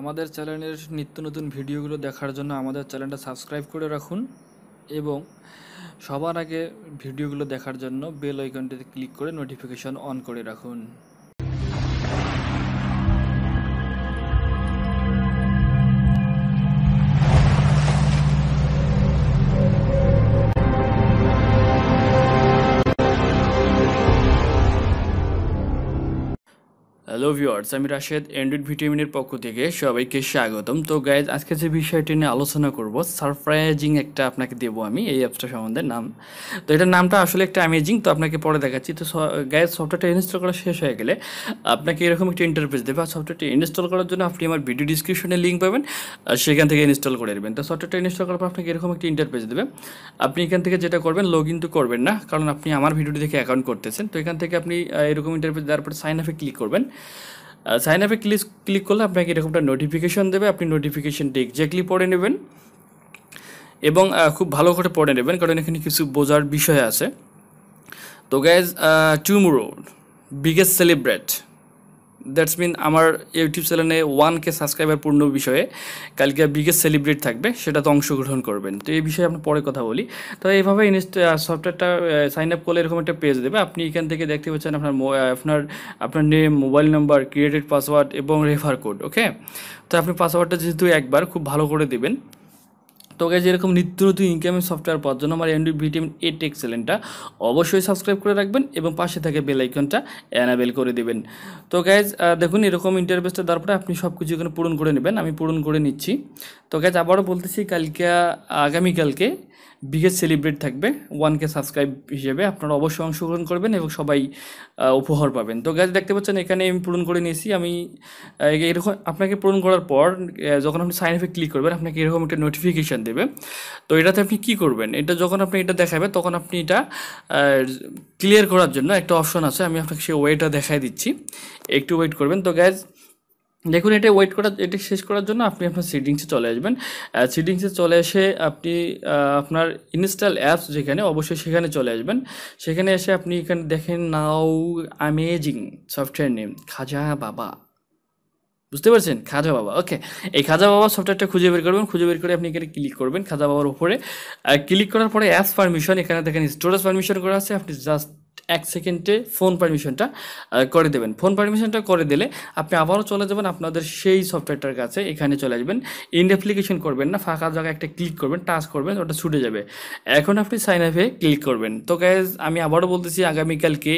আমাদের চ্যানেলের নিত্য নতুন ভিডিওগুলো দেখার জন্য আমাদের চ্যানেলটা সাবস্ক্রাইব করে রাখুন এবং সবার আগে ভিডিওগুলো দেখার জন্য বেল আইকনটিতে ক্লিক করে নোটিফিকেশন অন করে রাখুন। হ্যালো ভিউয়ার্স আমি রাশেদ অ্যান্ড্রয়েড ভিটামিনের পক্ষ থেকে সবাইকে স্বাগতম। তো গাইজ আজকে যে বিষয়টি নিয়ে আলোচনা করব সারপ্রাইজিং একটা আপনাকে দেবো আমি, এই অ্যাপসটা সম্বন্ধে নাম। তো এটার নামটা আসলে একটা অ্যামেজিং তো আপনাকে পরে দেখাচ্ছি। তো গাইজ সফটওয়্যারটা ইনস্টল করা শেষ হয়ে গেলে আপনাকে এরকম একটা ইন্টারফেস দেবে, আর সফটওয়্যারটা ইনস্টল করার জন্য আপনি আমার ভিডিও ডিসক্রিপশনে লিঙ্ক পাবেন, আর সেখান থেকে ইনস্টল করে দেবেন তো সফটওয়্যারটা ইনস্টল করার পর আপনাকে এরকম একটা ইন্টারফেস দেবে। আপনি এখান থেকে যেটা করবেন লগ ইন তো করবেন না, কারণ আপনি আমার ভিডিওটি দেখে অ্যাকাউন্ট করতেছেন। তো এখান থেকে আপনি এরকম ইন্টারফেস দেওয়ার পরে সাইন আপে ক্লিক করবেন। সাইন আপে ক্লিক ক্লিক করলে আপনাকে এরকমটা নোটিফিকেশান দেবে। আপনি নোটিফিকেশনটি এক্স্যাক্টলি পড়ে নেবেন এবং খুব ভালো করে পড়ে নেবেন, কারণ এখানে কিছু বোঝার বিষয় আছে। তো গ্যাজ tomorrow biggest celebrate that's mean আমার ইউটিউব চ্যানেলে ওয়ান কে সাবস্ক্রাইবার পূর্ণ বিষয়ে কালকে বিগেস্ট সেলিব্রেট থাকবে, সেটাতে অংশগ্রহণ করবেন। তো এই বিষয়ে আমরা পরে কথা বলি। তো এইভাবে সফটওয়্যারটা সাইন আপ করলে এরকম একটা পেজ দেবে। আপনি এখান থেকে দেখতে পাচ্ছেন আপনার আপনার আপনার name mobile number created password এবং রেফার কোড ওকে তো আপনি পাসওয়ার্ডটা যেহেতু একবার খুব ভালো করে দেবেন তো গাইজ এরকম নিত্য নতুন ইনকামিং সফটওয়্যার পাওয়ার জন্য আমার অ্যান্ড্রয়েড ভিটামিন এইট এক্সেলেন্টটা অবশ্যই সাবস্ক্রাইব করে রাখবেন এবং পাশে থাকে বেল আইকনটা অ্যানাবেল করে দেবেন। তো গাইজ দেখুন, এরকম ইন্টারভেসটা দেওয়ার পরে আপনি সব কিছু এখানে পূরণ করে নেবেন। আমি পূরণ করে নিচ্ছি। তো গাইজ আবারও বলতেছি, কালকে, আগামীকালকে বিগেস্ট সেলিব্রেট থাকবে ওয়ান কে সাবস্ক্রাইব হিসেবে আপনারা অবশ্যই অংশগ্রহণ করবেন এবং সবাই উপহার পাবেন। তো গাছ দেখতে পাচ্ছেন এখানে আমি পূরণ করে নিয়েছি। আমি এরকম আপনাকে পূরণ করার পর যখন আপনি সাইন আপে ক্লিক করবেন, আপনাকে এরকম একটা নোটিফিকেশান দেবে। তো এটাতে আপনি কি করবেন? এটা যখন আপনি এটা দেখাবে তখন আপনি এটা ক্লিয়ার করার জন্য একটা অপশন আছে। আমি আপনাকে সেই ওয়েটা দেখাই দিচ্ছি। একটু ওয়েট করবেন। তো গ্যাস দেখুন, এটা ওয়েট করা, এটা শেষ করার জন্য আপনি আপনার সিডিংসে চলে আসবেন। সিডিংসে চলে এসে আপনি আপনার ইনস্টল অ্যাপস যেখানে, অবশ্যই সেখানে চলে আসবেন। সেখানে এসে আপনি এখানে দেখেন now amazing software name Khaja Baba. বুঝতে পারছেন? খাজা বাবা ওকে এই খাজা বাবা সফটওয়্যারটা খুঁজে বের করবেন, খুঁজে বের করে আপনি এখানে ক্লিক করবেন খাজা বাবার উপরে। ক্লিক করার পরে অ্যাপস পারমিশন এখানে দেখেন স্টোরেজ পারমিশন করা আছে। আপনি জাস্ট এক সেকেন্ডে ফোন পারমিশনটা করে দেবেন। ফোন পারমিশনটা করে দিলে আপনি আবারও চলে যাবেন আপনাদের সেই সফটওয়্যারটার কাছে, এখানে চলে আসবেন। ইন অ্যাপ্লিকেশন করবেন না, ফাঁকা জায়গায় একটা ক্লিক করবেন টাচ করবেন, ওটা ছুটে যাবে। এখন আপনি সাইন আপে ক্লিক করবেন। তো গ্যাস আমি আবারও বলতেছি, আগামীকালকে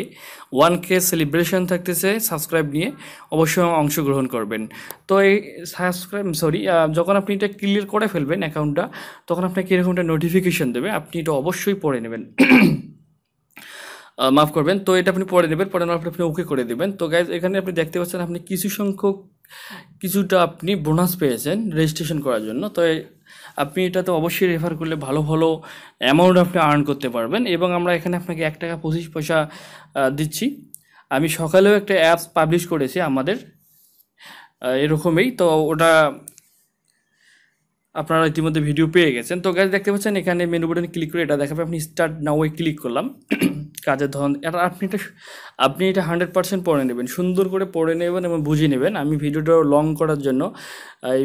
ওয়ান কে সেলিব্রেশন থাকতেছে সাবস্ক্রাইব নিয়ে অবশ্যই অংশগ্রহণ করবেন। তো এই সাবস্ক্রাইব সরি যখন আপনি এটা ক্লিয়ার করে ফেলবেন অ্যাকাউন্টটা তখন আপনাকে এরকম একটা নোটিফিকেশন দেবে, আপনি এটা অবশ্যই পড়ে নেবেন। মাফ করবেন। তো এটা আপনি পরে নেবেন, পরে নেওয়ার পর আপনি ওকে করে দেবেন। তো গাইজ এখানে আপনি দেখতে পাচ্ছেন আপনি কিছু সংখ্যক, কিছুটা আপনি বোনাস পেয়েছেন রেজিস্ট্রেশন করার জন্য। তো আপনি এটাতে অবশ্যই রেফার করলে ভালো ভালো অ্যামাউন্ট আপনি আর্ন করতে পারবেন এবং আমরা এখানে আপনাকে এক টাকা পঁচিশ পয়সা দিচ্ছি। আমি সকালেও একটা অ্যাপস পাবলিশ করেছি আমাদের এরকমই। তো ওটা আপনারা ইতিমধ্যে ভিডিও পেয়ে গেছেন। তো গাছ দেখতে পাচ্ছেন এখানে মেনু বাটনে ক্লিক করে এটা দেখাবে। আপনি স্টার্ট নাও ক্লিক করলাম। কাজের ধরন, এটা আপনি এটা আপনি এটা হান্ড্রেড পার্সেন্ট পড়ে নেবেন। সুন্দর করে পড়ে নেবেন এবং বুঝে নেবেন। আমি ভিডিওটা লং করার জন্য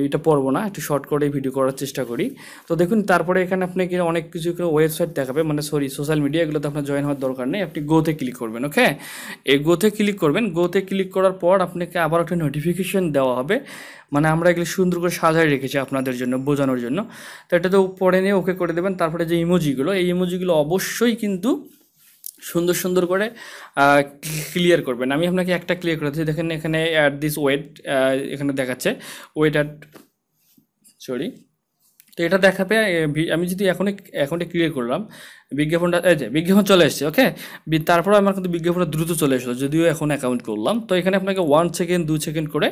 এটা পড়ব না, একটু শর্ট করে ভিডিও করার চেষ্টা করি। তো দেখুন, তারপরে এখানে আপনাকে অনেক কিছু ওয়েবসাইট দেখাবে। মানে সরি সোশ্যাল মিডিয়া এগুলোতে আপনার জয়েন হওয়ার দরকার নেই। আপনি গোতে ক্লিক করবেন ওকে এই গোতে ক্লিক করবেন। গোতে ক্লিক করার পর আপনাকে আবার একটা নোটিফিকেশন দেওয়া হবে। মানে আমরা এগুলো সুন্দর করে সাজায় রেখেছি আপনাদের জন্য, বোঝানোর জন্য। তো এটা তো পরে নিয়ে ওকে করে দেবেন। তারপরে যে ইমোজিগুলো এই ইমোজিগুলো অবশ্যই কিন্তু সুন্দর সুন্দর করে ক্লিয়ার করবেন। আমি আপনাকে একটা ক্লিয়ার করে দিচ্ছি। দেখেন এখানে অ্যাট দিস ওয়েট এখানে দেখাচ্ছে। ওয়েট অ্যাট সরি তো এটা দেখাবে আমি যদি এখন এখনটা ক্লিয়ার করলাম বিজ্ঞাপনটা, এই যে বিজ্ঞাপন চলে এসেছে ওকে তারপরে আমার কিন্তু বিজ্ঞাপনটা দ্রুত চলে এসেছিল যদিও এখন অ্যাকাউন্ট করলাম তো এখানে আপনাকে ওয়ান সেকেন্ড দু সেকেন্ড করে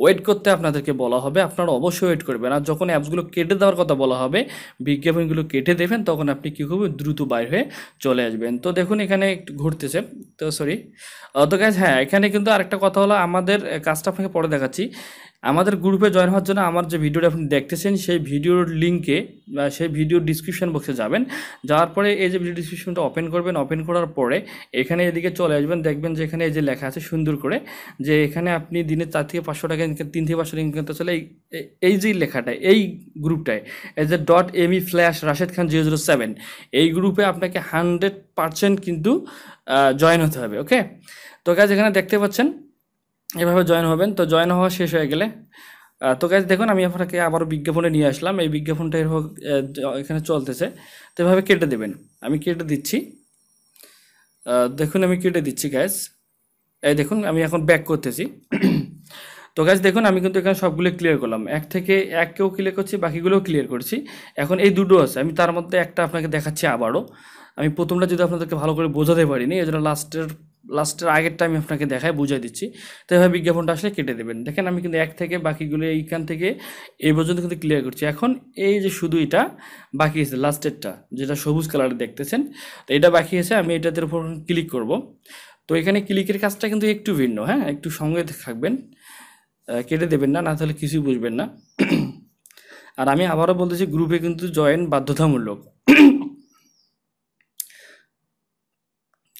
ওয়েট করতে আপনাদেরকে বলা হবে। আপনারা অবশ্যই ওয়েট করবেন। আর যখন অ্যাপসগুলো কেটে দেওয়ার কথা বলা হবে বিজ্ঞাপনগুলো কেটে দেবেন, তখন আপনি কী করবেন দ্রুত বাইর হয়ে চলে আসবেন। তো দেখুন, এখানে একটু ঘুরতেছে। তো সরি তো গ্যাস হ্যাঁ এখানে কিন্তু আরেকটা কথা হলো, আমাদের কাজটা আপনাকে পরে দেখাচ্ছি। আমাদের গ্রুপে জয়েন হওয়ার জন্য আমার যে ভিডিওটা আপনি দেখতেছেন, সেই ভিডিওর লিঙ্কে বা সেই ভিডিওর ডিসক্রিপশন বক্সে যাবেন। যাওয়ার পরে এই যে ভিডিও ডিসক্রিপশনটা ওপেন করবেন ওপেন করার পরে এখানে এদিকে চলে আসবেন, দেখবেন যে এখানে এই যে লেখা আছে সুন্দর করে যে এখানে আপনি দিনে চার থেকে পাঁচশো টাকা ইনকাম তিন থেকে পাঁচশো টাকা ইনকাম চলে এই যে লেখাটা, এই গ্রুপটায় এই যে ডট এমি flash Rashed Khan zero zero seven এই গ্রুপে আপনাকে হান্ড্রেড পারসেন্ট কিন্তু জয়েন হতে হবে ওকে তো কাজ এখানে দেখতে পাচ্ছেন, এভাবে জয়েন হবেন, তো জয়েন হওয়া শেষ হয়ে গেলে তো গাইজ দেখুন, আমি আপনাকে আবারও বিজ্ঞাপনে নিয়ে আসলাম। এই বিজ্ঞাপনটা এরকম এখানে চলতেছে। তো এভাবে কেটে দেবেন। আমি কেটে দিচ্ছি। দেখুন, আমি কেটে দিচ্ছি গ্যাস এই দেখুন, আমি এখন ব্যাক করতেছি। তো গাছ দেখুন, আমি কিন্তু এখানে সবগুলো ক্লিয়ার করলাম। এক থেকে এককেও ক্লিয়ার করছি, বাকিগুলোও ক্লিয়ার করছি। এখন এই দুটো আছে। আমি তার মধ্যে একটা আপনাকে দেখাচ্ছি আবারও। আমি প্রথমটা যদি আপনাদেরকে ভালো করে বোঝাতে পারিনি, এই জন্য লাস্টের লাস্টের আগেরটা আমি আপনাকে দেখায় বুঝাই দিচ্ছি। তো এভাবে বিজ্ঞাপনটা আসলে কেটে দেবেন। দেখেন আমি কিন্তু এক থেকে বাকিগুলো এইখান থেকে এই পর্যন্ত কিন্তু ক্লিয়ার করছি। এখন এই যে শুধু এটা বাকি আছে, লাস্টেরটা, যেটা সবুজ কালারে দেখতেছেন, তো এটা বাকি আছে, আমি এটাতে উপর ক্লিক করব। তো এখানে ক্লিকের কাজটা কিন্তু একটু ভিন্ন হ্যাঁ? একটু সঙ্গে থাকবেন কেটে দেবেন না না তাহলে কিছুই বুঝবেন না। আর আমি আবারও বলতেছি গ্রুপে কিন্তু জয়েন বাধ্যতামূলক।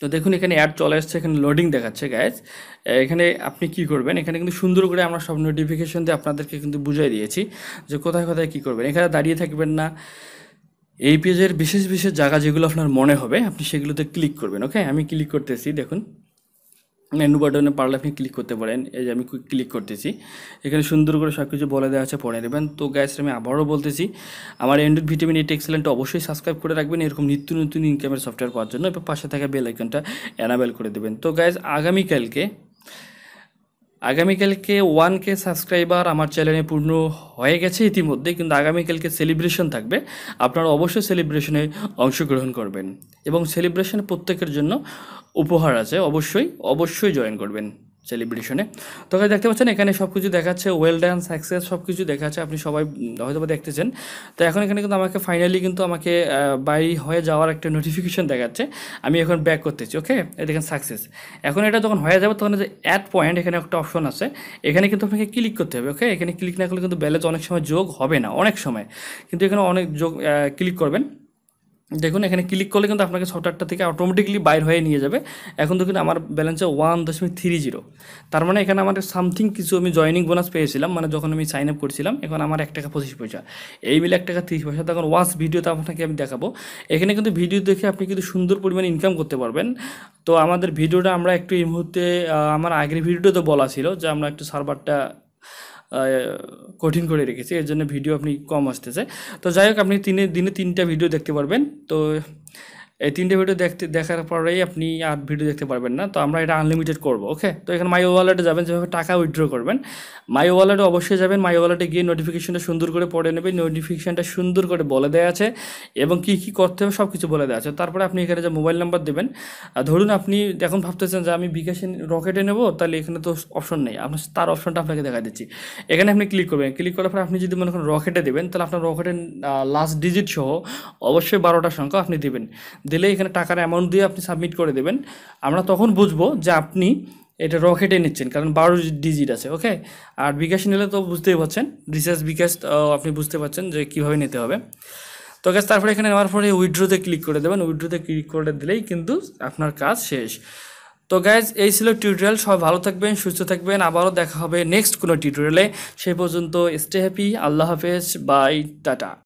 তো দেখুন, এখানে অ্যাড চলে আসছে, এখানে লোডিং দেখাচ্ছে গ্যাস এখানে আপনি কি করবেন? এখানে কিন্তু সুন্দর করে আমরা সব নোটিফিকেশন দিয়ে আপনাদেরকে কিন্তু বুঝাই দিয়েছি যে কোথায় কোথায় কী করবেন। এখানে দাঁড়িয়ে থাকবেন না। এই পেজের বিশেষ বিশেষ জায়গা যেগুলো আপনার মনে হবে, আপনি সেগুলোতে ক্লিক করবেন ওকে আমি ক্লিক করতেছি, দেখুন। মেনু বাটনে পারলে আপনি ক্লিক করতে পারেন। এই যে আমি ক্লিক করতেছি। এখানে সুন্দর করে সব কিছু বলে দেওয়া আছে, পড়ে নেবেন। তো গ্যাস আমি আবারও বলতেছি, আমার অ্যান্ড্রয়েড ভিটামিন এইট এক্সেলেন্টটা অবশ্যই সাবস্ক্রাইব করে রাখবেন। এরকম নিত্য নতুন ইনকামের সফটওয়্যার পাওয়ার জন্য এবার পাশে থাকা বেল আইকনটা অ্যানাবেল করে দেবেন। তো গ্যাস আগামীকালকে আগামীকালকে ওয়ান কে সাবস্ক্রাইবার আমার চ্যানেলে পূর্ণ হয়ে গেছে ইতিমধ্যে, কিন্তু আগামীকালকে সেলিব্রেশন থাকবে। আপনারা অবশ্যই সেলিব্রেশনে অংশগ্রহণ করবেন এবং সেলিব্রেশনে প্রত্যেকের জন্য উপহার আছে, অবশ্যই অবশ্যই জয়েন করবেন। সেলিব্রেশনে তো দেখতে পাচ্ছেন, এখানে সব কিছু দেখাচ্ছে ওয়েল ডান সাকসেস সব কিছু দেখাচ্ছে। আপনি সবাই হয়তো বা দেখতেছেন। তো এখন এখানে কিন্তু আমাকে ফাইনালি কিন্তু আমাকে বাই হয়ে যাওয়ার একটা নোটিফিকেশন দেখাচ্ছে। আমি এখন ব্যাক করতেছি ওকে দেখেন সাকসেস এখন এটা যখন হয়ে যাবে, তখন যে অ্যাড পয়েন্ট এখানে একটা অপশন আছে। এখানে কিন্তু আপনাকে ক্লিক করতে হবে ওকে এখানে ক্লিক না করলে কিন্তু ব্যালেন্স অনেক সময় যোগ হবে না, অনেক সময়। কিন্তু এখানে অনেক যোগ ক্লিক করবেন। দেখুন, এখানে ক্লিক করলে কিন্তু আপনাকে সফটওয়্যারটা থেকে অটোমেটিকলি বাইর হয়ে নিয়ে যাবে। এখন দেখুন, আমার ব্যালেন্সে ওয়ান দশমিক থ্রি জিরো তার মানে এখানে আমার সামথিং কিছু আমি জয়নিং বোনাস পেয়েছিলাম মানে যখন আমি সাইন আপ করছিলাম, এখন আমার এক টাকা পঁচিশ পয়সা। এই মিলে এক টাকা তিরিশ পয়সা। তখন ওয়াচ ভিডিওতে আপনাকে আমি দেখাবো। এখানে কিন্তু ভিডিও দেখে আপনি কিন্তু সুন্দর পরিমাণে ইনকাম করতে পারবেন। তো আমাদের ভিডিওটা আমরা একটু এই মুহূর্তে আমার আগের ভিডিওতে বলা ছিল যে আমরা একটু সার্ভারটা কঠিন করে রেখেছি, এর জন্য ভিডিও আপনি কম আসতেছে। তো যাই হোক, আপনি তিনে, দিনে তিনটা ভিডিও দেখতে পারবেন। তো এই তিনটে ভিডিও দেখতে, দেখার পরেই আপনি আর ভিডিও দেখতে পারবেন না। তো আমরা এটা আনলিমিটেড করব ওকে তো এখানে মাই ওয়ালেটে যাবেন, যেভাবে টাকা উইথড্র করবেন। মাই ওয়ালেটে অবশ্যই যাবেন। মাই ওয়ালেটে গিয়ে নোটিফিকেশনটা সুন্দর করে পড়ে নেবেন। নোটিফিকেশনটা সুন্দর করে বলে দেওয়া আছে এবং কি কি করতে হবে সব কিছু বলে দেওয়া আছে। তারপরে আপনি এখানে যে মোবাইল নাম্বার দেবেন ধরুন আপনি এখন ভাবতেছেন যে আমি বিকাশে রকেটে নেব, তাহলে এখানে তো অপশন নেই। আপনার তার অপশনটা আপনাকে দেখা দিচ্ছি। এখানে আপনি ক্লিক করবেন। ক্লিক করার পর আপনি যদি মনে করেন রকেটে দেবেন, তাহলে আপনার রকেটের লাস্ট ডিজিট সহ অবশ্যই বারোটা সংখ্যা আপনি দেবেন। দিলে এখানে টাকার অ্যামাউন্ট দিয়ে আপনি সাবমিট করে দেবেন। আমরা তখন বুঝব যে আপনি এটা রকেটে নিচ্ছেন, কারণ বারো ডিজিট আছে ওকে আর বিকাশ নিলে তো বুঝতেই পারছেন রিসার্চ বিকাশ আপনি বুঝতে পারছেন যে কীভাবে নিতে হবে। তো গ্যাস তারপরে এখানে নেওয়ার পরে উইড্রোতে ক্লিক করে দেবেন। উইড্রোতে ক্লিক করে দিলেই কিন্তু আপনার কাজ শেষ। তো গ্যাস এই ছিল টিউটোরিয়াল সবাই ভালো থাকবেন, সুস্থ থাকবেন। আবারও দেখা হবে নেক্সট কোনো টিউটোরিয়ালে সেই পর্যন্ত স্টে হ্যাপি আল্লাহ হাফেজ বাই টাটা।